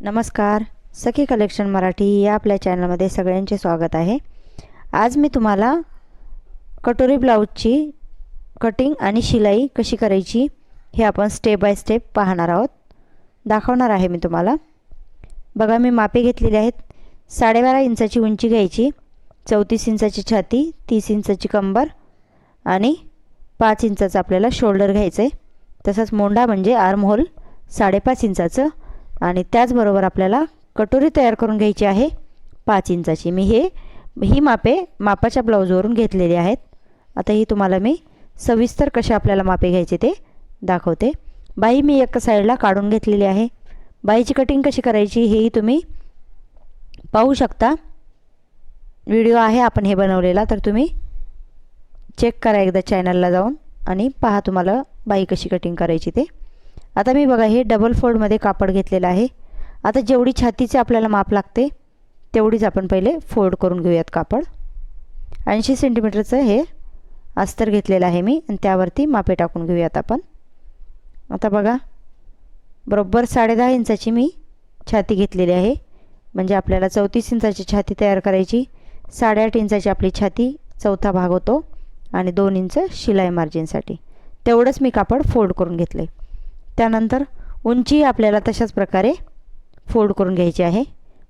नमस्कार. सखी कलेक्शन मराठी या आपल्या चॅनलमध्ये सगळ्यांचे स्वागत आहे. आज मी तुम्हाला कटोरी ब्लाऊजची कटिंग आणि शिलाई कशी करायची हे आपण स्टेप बाय स्टेप पाहणार आहोत. दाखवणार आहे मी तुम्हाला. बघा मी मापे घेतलेले आहेत. साडेबारा इंचाची उंची घ्यायची चौतीस इंचाची छाती तीस इंचाची कंबर आणि पाच इंचाचं आपल्याला शोल्डर घ्यायचं आहे तसंच मोंडा म्हणजे आर्महोल साडेपाच इंचाचं आणि त्याचबरोबर आपल्याला कटोरी तयार करून घ्यायची आहे पाच इंचाची. मी हे ही मापे मापाच्या ब्लाऊजवरून घेतलेली आहेत. आता ही तुम्हाला मी सविस्तर कसे आपल्याला मापे घ्यायचे ते दाखवते. बाई मी एका साईडला काढून घेतलेली आहे. बाईची कटिंग कशी करायची हेही तुम्ही पाहू शकता. व्हिडिओ आहे आपण हे बनवलेला तर तुम्ही चेक करा एकदा चॅनलला जाऊन आणि पहा तुम्हाला बाई कशी कटिंग करायची ते. आता मी बघा हे डबल फोल्डमध्ये कापड घेतलेलं आहे. आता जेवढी छातीचे आपल्याला माप लागते तेवढीच आपण पहिले फोल्ड करून घेऊयात कापड. ऐंशी सेंटीमीटरचं हे अस्तर घेतलेलं आहे मी आणि त्यावरती मापे टाकून घेऊयात आपण. आता बघा बरोबर साडेदहा इंचाची मी छाती घेतलेली आहे. म्हणजे आपल्याला चौतीस इंचाची छाती तयार करायची साडेआठ इंचाची आपली छाती चौथा भाग होतो आणि दोन इंच शिलाई मार्जिनसाठी तेवढंच मी कापड फोल्ड करून घेतलं आहे त्यानंतर उंची आपल्याला तशाच प्रकारे फोल्ड करून घ्यायची आहे.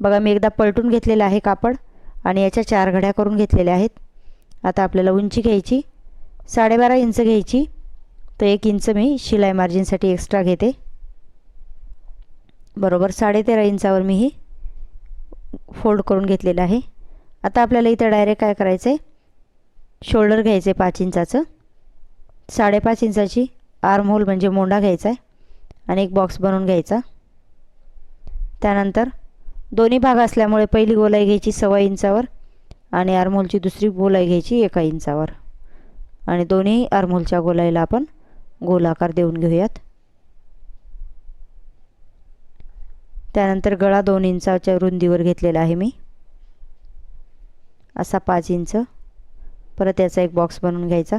बघा मी एकदा पलटून घेतलेलं आहे कापड आणि याच्या चार घड्या करून घेतलेल्या आहेत. आता आपल्याला उंची घ्यायची साडेबारा इंच घ्यायची. तर एक इंच मी शिलाई मार्जिनसाठी एक्स्ट्रा घेते. बरोबर साडेतेरा इंचावर मी ही फोल्ड करून घेतलेलं आहे. आता आपल्याला इथं डायरेक्ट काय करायचं आहे शोल्डर घ्यायचं आहे पाच इंचाचं. साडेपाच इंचाची आर्म होल म्हणजे मोंडा घ्यायचा आहे आणि एक बॉक्स बनवून घ्यायचा. त्यानंतर दोन्ही भाग असल्यामुळे पहिली गोलाई घ्यायची सव्वा इंचावर आणि आरमोलची दुसरी गोलाई घ्यायची एका इंचावर. आणि दोन्ही आरमोलच्या गोलाईला आपण गोलाकार देऊन घेऊयात. त्यानंतर गळा दोन इंचाच्या रुंदीवर घेतलेला आहे मी. असा पाच इंच. परत याचा एक बॉक्स बनवून घ्यायचा.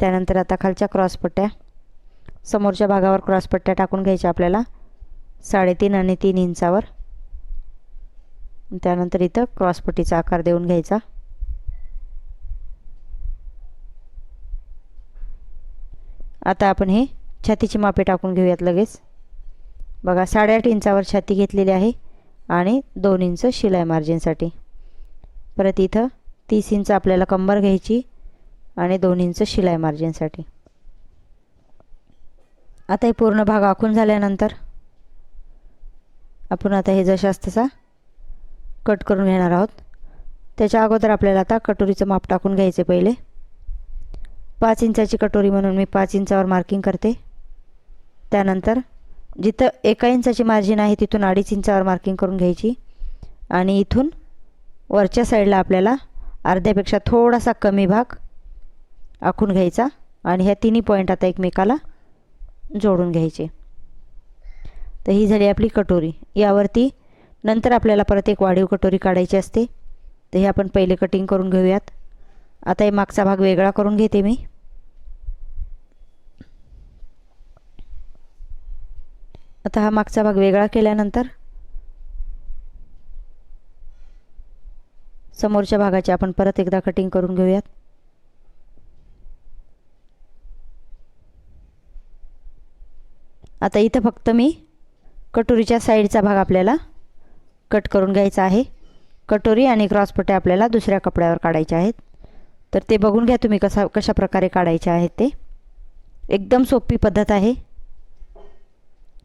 त्यानंतर आता खालच्या क्रॉसपट्ट्या समोरच्या भागावर क्रॉसपट्ट्या टाकून घ्यायच्या आपल्याला. साडेतीन आणि तीन इंचावर. त्यानंतर इथं क्रॉसपट्टीचा आकार देऊन घ्यायचा. आता आपण हे छातीची मापे टाकून घेऊयात लगेच. बघा साडेआठ इंचावर छाती घेतलेली आहे आणि दोन इंच शिलाई मार्जिनसाठी. परत इथं तीस इंच आपल्याला कंबर घ्यायची. आणि दोन इंच शिलाई मार्जिनसाठी. आता हे पूर्ण भाग आखून झाल्यानंतर आपण आता हे जशास तसा कट करून घेणार आहोत. त्याच्या अगोदर आपल्याला आता कटोरीचं माप टाकून घ्यायचे पहिले. पाच इंचाची कटोरी म्हणून मी पाच इंचावर मार्किंग करते. त्यानंतर जिथं एका इंचाची मार्जिन आहे तिथून अडीच इंचावर मार्किंग करून घ्यायची. आणि इथून वरच्या साईडला आपल्याला अर्ध्यापेक्षा थोडासा कमी भाग आखून घ्यायचा आणि ह्या तिन्ही पॉईंट आता एकमेकाला जोडून घ्यायचे. तर ही झाली आपली कटोरी. यावरती नंतर आपल्याला परत एक वाढीव कटोरी काढायची असते. तर हे आपण पहिले कटिंग करून घेऊयात. आता हे मागचा भाग वेगळा करून घेते मी. आता हा मागचा भाग वेगळा केल्यानंतर समोरच्या भागाची आपण परत एकदा कटिंग करून घेऊयात. आता इथं फक्त मी कटोरीच्या साईडचा भाग आपल्याला कट करून घ्यायचा आहे. कटोरी आणि क्रॉसपट्या आपल्याला दुसऱ्या कपड्यावर काढायच्या आहेत. तर ते बघून घ्या तुम्ही कसा कशा प्रकारे काढायचे आहेत ते. एकदम सोपी पद्धत आहे.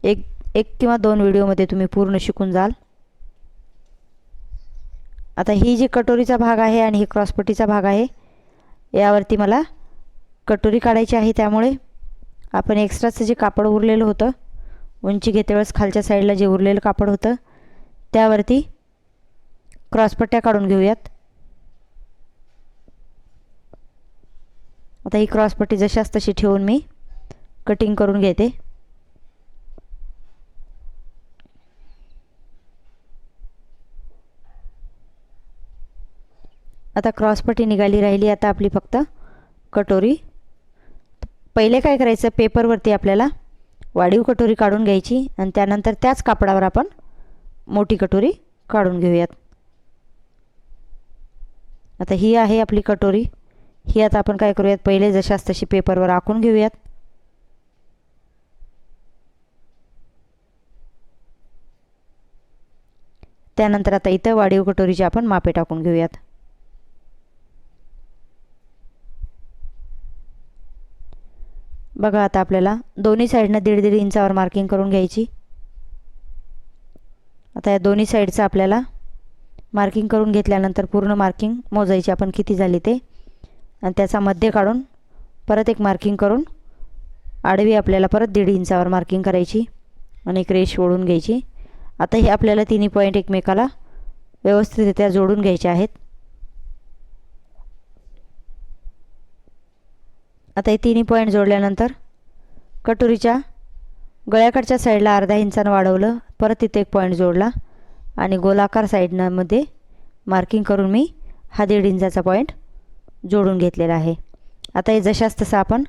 एक एक किंवा दोन व्हिडिओमध्ये तुम्ही पूर्ण शिकून जाल. आता ही जी कटोरीचा भाग आहे आणि ही क्रॉसपट्टीचा भाग आहे यावरती मला कटोरी काढायची आहे त्यामुळे आपण एक्स्ट्राचं जे कापड उरलेलं होतं उंची घेते वेळेस खालच्या साईडला जे उरलेलं कापड होतं त्यावरती क्रॉसपट्ट्या काढून घेऊयात. आता ही क्रॉसपट्टी जशाच तशी ठेवून मी कटिंग करून घेते. आता क्रॉसपट्टी निघाली राहिली आता आपली फक्त कटोरी. पहिले काय करायचं? पेपरवरती आपल्याला वाढीव कटोरी काढून घ्यायची आणि त्यानंतर त्याच कापडावर आपण मोठी कटोरी काढून घेऊयात. आता ही आहे आपली कटोरी. ही आता आपण काय करूयात? पहिले जशाच तशी पेपरवर आखून घेऊयात. त्यानंतर आता इथं वाढीव कटोरीचे आपण मापे टाकून घेऊयात. बघा आता आपल्याला. दोन्ही साईडनं दीड दीड इंचावर मार्किंग करून घ्यायची. आता या दोन्ही साईडचं आपल्याला मार्किंग करून घेतल्यानंतर पूर्ण मार्किंग मोजायची. आपण किती झाली ते? आणि त्याचा मध्य काढून परत एक मार्किंग करून आडवी आपल्याला परत दीड इंचावर मार्किंग करायची आणि एक रेश ओढून घ्यायची. आता हे आपल्याला तिन्ही पॉईंट एकमेकाला व्यवस्थितरित्या जोडून घ्यायचे आहेत. आता हे तिन्ही पॉईंट जोडल्यानंतर कटोरीच्या गळ्याकडच्या साईडला अर्धा इंचानं वाढवलं. परत तिथे एक पॉईंट जोडला. आणि गोलाकार साईडमध्ये मार्किंग करून मी हा दीड इंचाचा पॉईंट जोडून घेतलेला आहे. आता हे जशास तसं आपण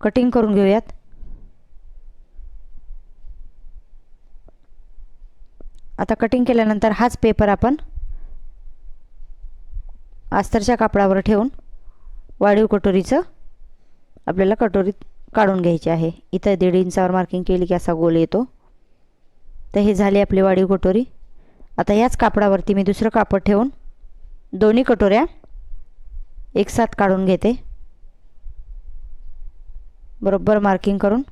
कटिंग करून घेऊयात. आता कटिंग केल्यानंतर हाच पेपर आपण अस्तरच्या कापडावर ठेवून वाढीव कटोरीचं आपल्याला कटोरीत काढून घ्यायची आहे. इथं दीड इंचावर मार्किंग केली की असा गोल येतो. तर हे झाली आपली वाढीव कटोरी. आता याच कापडावरती मी दुसरं कापड ठेवून दोन्ही कटोऱ्या एकसाथ काढून घेते. बरोबर मार्किंग करून.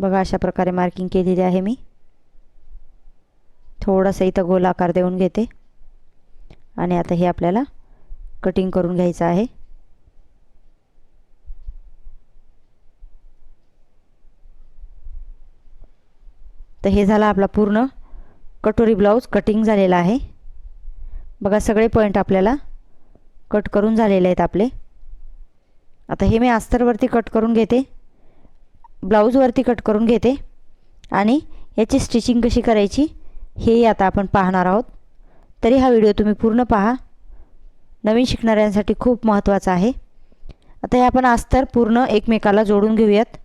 बघा अशा प्रकारे मार्किंग केलेली आहे मी. थोडंसं इथं गोल आकार देऊन घेते. आणि आता हे आपल्याला कटिंग करून घ्यायचं आहे. तर हे झालं आपला पूर्ण कटोरी ब्लाऊज कटिंग झालेला आहे. बघा सगळे पॉईंट आपल्याला कट करून झालेले आहेत आपले. आता हे मी अस्तरवरती कट करून घेते. ब्लाऊजवरती कट करून घेते. आणि याची स्टिचिंग कशी करायची हेही आता आपण पाहणार आहोत. तरी हा व्हिडिओ तुम्ही पूर्ण पहा. नवीन शिकणाऱ्यांसाठी खूप महत्त्वाचा आहे. आता हे आपण अस्तर पूर्ण एकमेकाला जोडून घेऊयात.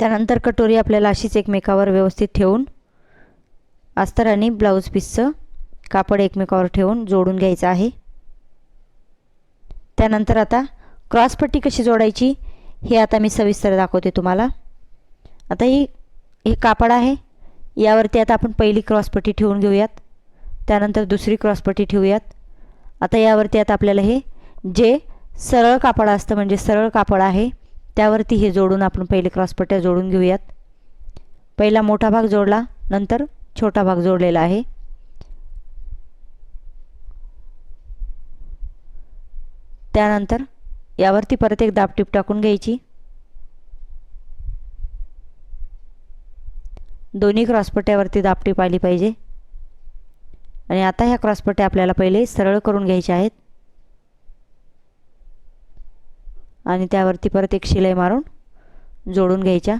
त्यानंतर कटोरी आपल्याला अशीच एकमेकावर व्यवस्थित ठेवून अस्तर आणि ब्लाऊज पीसचं कापड एकमेकावर ठेवून जोडून घ्यायचं आहे. त्यानंतर आता क्रॉसपट्टी कशी जोडायची हे आता मी सविस्तर दाखवते तुम्हाला. आता ही हे कापड आहे. यावरती आता आपण पहिली क्रॉसपट्टी ठेवून घेऊयात. त्यानंतर दुसरी क्रॉसपट्टी ठेवूयात. आता यावरती आता आपल्याला हे जे सरळ कापड असतं म्हणजे सरळ कापड आहे त्यावरती हे जोडून आपण पहिले क्रॉसपट्ट्या जोडून घेऊयात. पहिला मोठा भाग जोडला नंतर छोटा भाग जोडलेला आहे. त्यानंतर यावरती परत एक दाबटीप टाकून घ्यायची. दोन्ही क्रॉसपट्ट्यावरती दाबटीप आली पाहिजे. आणि आता ह्या क्रॉसपट्ट्या आपल्याला पहिले सरळ करून घ्यायच्या आहेत. आणि त्यावरती परत एक शिलाई मारून जोडून घ्यायच्या.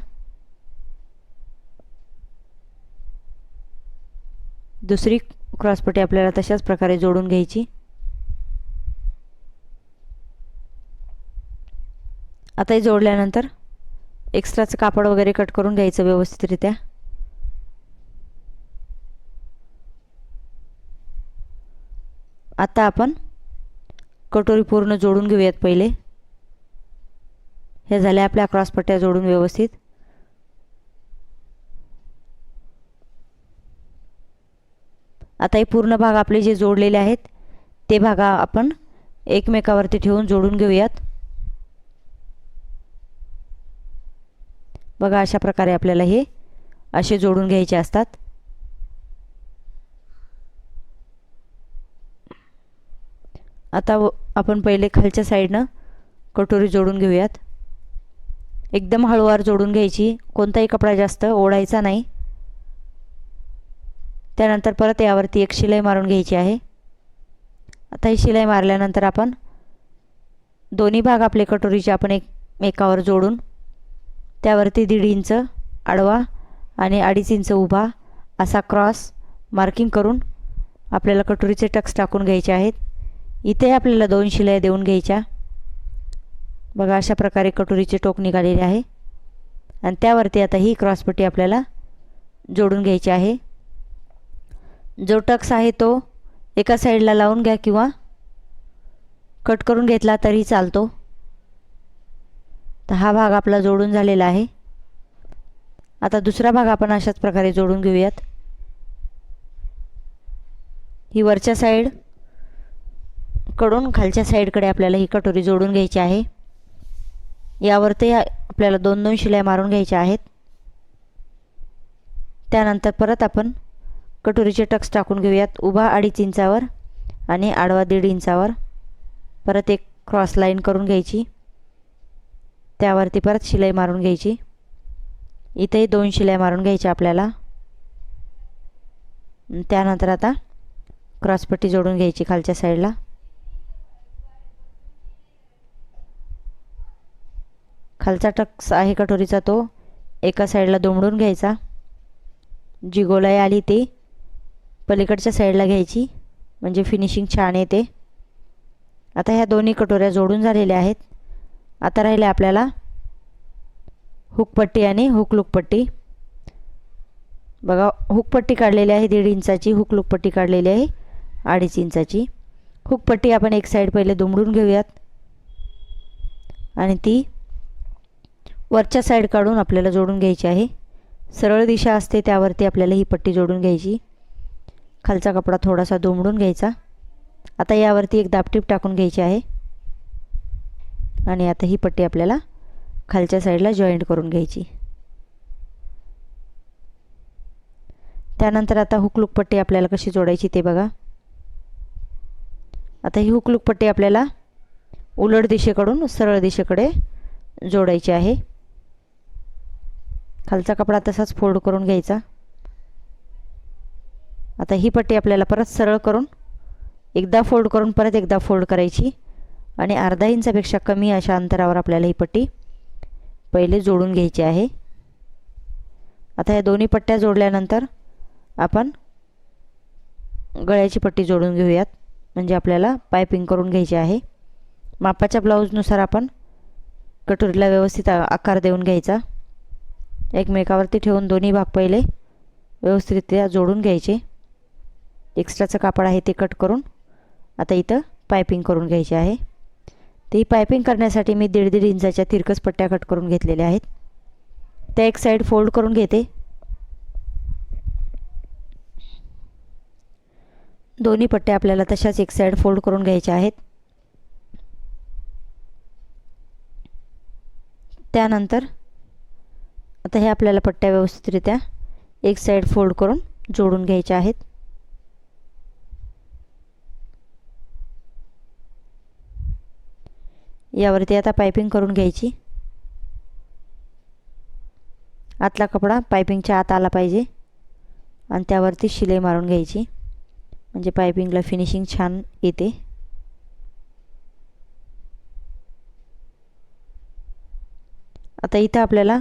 दुसरी क्रॉसपट्टी आपल्याला तशाच प्रकारे जोडून घ्यायची. आता हे जोडल्यानंतर एक्स्ट्राचं कापड वगैरे कट करून घ्यायचं व्यवस्थितरित्या. आता आपण कटोरी पूर्ण जोडून घेऊयात पहिले. हे झाले आपल्या क्रॉसपट्ट्या जोडून व्यवस्थित. आता हे पूर्ण भाग आपले जे जोडलेले आहेत ते भागा आपण एकमेकावरती ठेवून जोडून घेऊयात. बघा अशा प्रकारे आपल्याला हे असे जोडून घ्यायचे असतात. आता आपण पहिले खालच्या साईडनं कटोरी जोडून घेऊयात. एकदम हळूवार जोडून घ्यायची. कोणताही कपडा जास्त ओढायचा नाही. त्यानंतर परत यावरती एक शिलाई मारून घ्यायची आहे. आता ही शिलाई मारल्यानंतर आपण दोन्ही भाग आपले कटोरीचे आपण एक एकावर जोडून त्यावरती दीड इंच आडवा आणि अडीच इंच उभा असा क्रॉस मार्किंग करून आपल्याला कटोरीचे टक्स टाकून घ्यायचे आहेत. इथे आपल्याला दोन शिलाई देऊन घ्यायच्या. बघा अशा प्रकारे कटोरीचे टोक निघालेले आहे. आणि त्यावरती आता ही क्रॉसपट्टी आपल्याला जोडून घ्यायची आहे. जो टक्स आहे तो एका साईडला लावून घ्या किंवा कट करून घेतला तरी चालतो. तर हा भाग आपला जोडून झालेला आहे. आता दुसरा भाग आपण अशाच प्रकारे जोडून घेऊयात. ही वरच्या साईडकडून खालच्या साईडकडे आपल्याला ही कटोरी जोडून घ्यायची आहे. यावरती आपल्याला दोन दोन शिलाई मारून घ्यायच्या आहेत. त्यानंतर परत आपण कटोरीचे टक्स टाकून घेऊयात. उभा अडीच इंचावर आणि आडवा दीड इंचावर. परत एक क्रॉस लाईन करून घ्यायची. त्यावरती परत शिलाई मारून घ्यायची. इथेही दोन शिलाई मारून घ्यायची आपल्याला. त्यानंतर आता क्रॉसपट्टी जोडून घ्यायची खालच्या साईडला. खालचा टक्स आहे कटोरीचा तो. एका साईडला दुमडून घ्यायचा. जी गोलाई आली ती पलीकडच्या साईडला घ्यायची. म्हणजे फिनिशिंग छान येते. आता ह्या दोन्ही कटोऱ्या जोडून झालेल्या आहेत. आता राहिले आपल्याला. हुकपट्टी आणि हुकलुकपट्टी. बघा हुकपट्टी काढलेली आहे दीड इंचाची हुकलुकपट्टी काढलेली आहे अडीच इंचाची. हुकपट्टी आपण एक साईड पहिले दुमडून घेऊयात. आणि ती वरच्या साईड काढून आपल्याला जोडून घ्यायची आहे. सरळ दिशा असते त्यावरती आपल्याला ही पट्टी जोडून घ्यायची. खालचा कपडा थोडासा दुमडून घ्यायचा. आता यावरती एक दापटीप टाकून घ्यायची आहे. आणि आता ही पट्टी आपल्याला खालच्या साईडला जॉईंट करून घ्यायची. त्यानंतर आता हुकलूक पट्टी आपल्याला कशी जोडायची ते बघा. आता ही हुकलूक पट्टी आपल्याला उलट दिशेकडून सरळ दिशेकडे जोडायची आहे. खालचा कपडा तसाच फोल्ड करून घ्यायचा. आता ही पट्टी आपल्याला परत सरळ करून एकदा फोल्ड करून परत एकदा फोल्ड करायची. आणि अर्धा इंचापेक्षा कमी अशा अंतरावर आपल्याला ही पट्टी पहिले जोडून घ्यायची आहे. आता या दोन्ही पट्ट्या जोडल्यानंतर आपण गळ्याची पट्टी जोडून घेऊयात. म्हणजे आपल्याला पायपिंग करून घ्यायची आहे. मापाच्या ब्लाऊजनुसार आपण कटोरीला व्यवस्थित आकार देऊन घ्यायचा. एकमेकावरती ठेवून दोन्ही भाग पहिले व्यवस्थितरित्या जोडून घ्यायचे. एक्स्ट्राचं कापड आहे ते कट करून आता इथं पायपिंग करून घ्यायची आहे. ते पायपिंग करण्यासाठी मी दीड दीड इंचाच्या तिरकस पट्ट्या कट करून घेतलेल्या आहेत. त्या एक साईड फोल्ड करून घेते. दोन्ही पट्ट्या आपल्याला तशाच एक साईड फोल्ड करून घ्यायच्या आहेत. त्यानंतर आता हे आपल्याला पट्ट्या व्यवस्थितरित्या एक साईड फोल्ड करून जोडून घ्यायच्या आहेत. यावरती आता पायपिंग करून घ्यायची. आतला कपडा पायपिंगच्या आत आला पाहिजे. आणि त्यावरती शिलाई मारून घ्यायची. म्हणजे पायपिंगला फिनिशिंग छान येते. आता इथं आपल्याला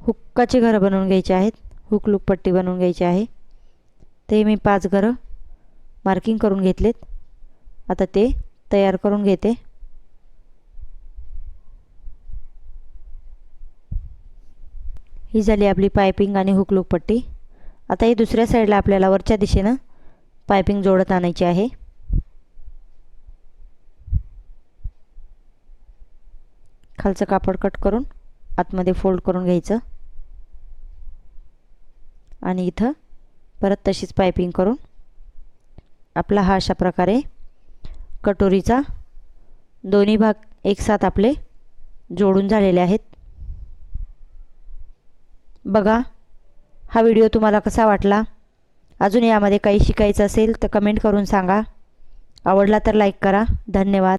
हुक्काचे घरं बनवून घ्यायचे आहेत. हुक लुक पट्टी बनवून घ्यायची आहे. ते मी पाच घरं मार्किंग करून घेतलेत. आता ते तयार करून घेते. ही झाली आपली पायपिंग आणि हुकलूक पट्टी. आता ही दुसऱ्या साईडला आपल्याला वरच्या दिशेनं पायपिंग जोडत आणायची आहे. खालचं कापड कट करून आतमध्ये फोल्ड करून घ्यायचं. आणि इथं परत तशीच पायपिंग करून आपला हा अशा प्रकारे कटोरीचा दोन्ही भाग एकसाथ आपले जोडून झालेले आहेत. बघा हा व्हिडिओ तुम्हाला कसा वाटला? अजून यामध्ये काही शिकायचं असेल तर कमेंट करून सांगा. आवडला तर लाईक करा. धन्यवाद.